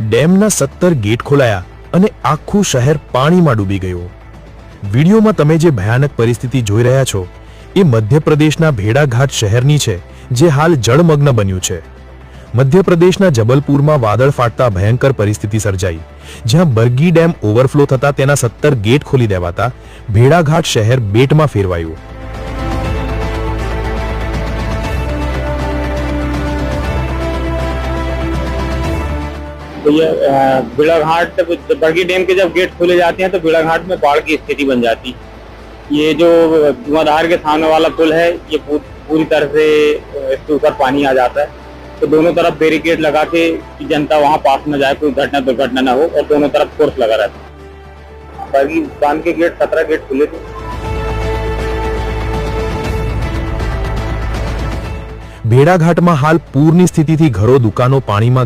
ડેમના સત્તર ગેટ ખોલાયા અને આખું શહેર પાણીમાં ડૂબી ગયું. વિડીયોમાં તમે જે ભયાનક પરિસ્થિતિ જોઈ રહ્યા છો, એ મધ્યપ્રદેશના ભેડાઘાટ શહેરની છે, જે હાલ જળમગ્ન બન્યું છે. મધ્યપ્રદેશના જબલપુરમાં વાદળ ફાટતા ભયંકર પરિસ્થિતિ સર્જાઈ. જ્યાં બરગી ડેમ ઓવરફ્લો થતા તેના સત્તર ગેટ ખોલી દેવાતા ભેડાઘાટ શહેર બેટમાં ફેરવાયું. तो ये अ, भेड़ाघाट बरगी डैम के जब गेट खोले जाते हैं तो भेड़ाघाट में बाढ़ की स्थिति बन जाती ये जो धुआंधार के सामने वाला पुल है ये पू- पूरी तरह से अ, इसके ऊपर पानी आ जाता है तो दोनों तरफ बैरिकेड लगा के कि जनता वहां पास न जाए कोई घटना दुर्घटना न हो और दोनों तरफ फोर्स लगा रहता है बरगी बांध के गेट सत्रह गेट खुले थे ભેડાઘાટમાં હાલ પૂરની સ્થિતિથી ઘરો દુકાનો પાણીમાં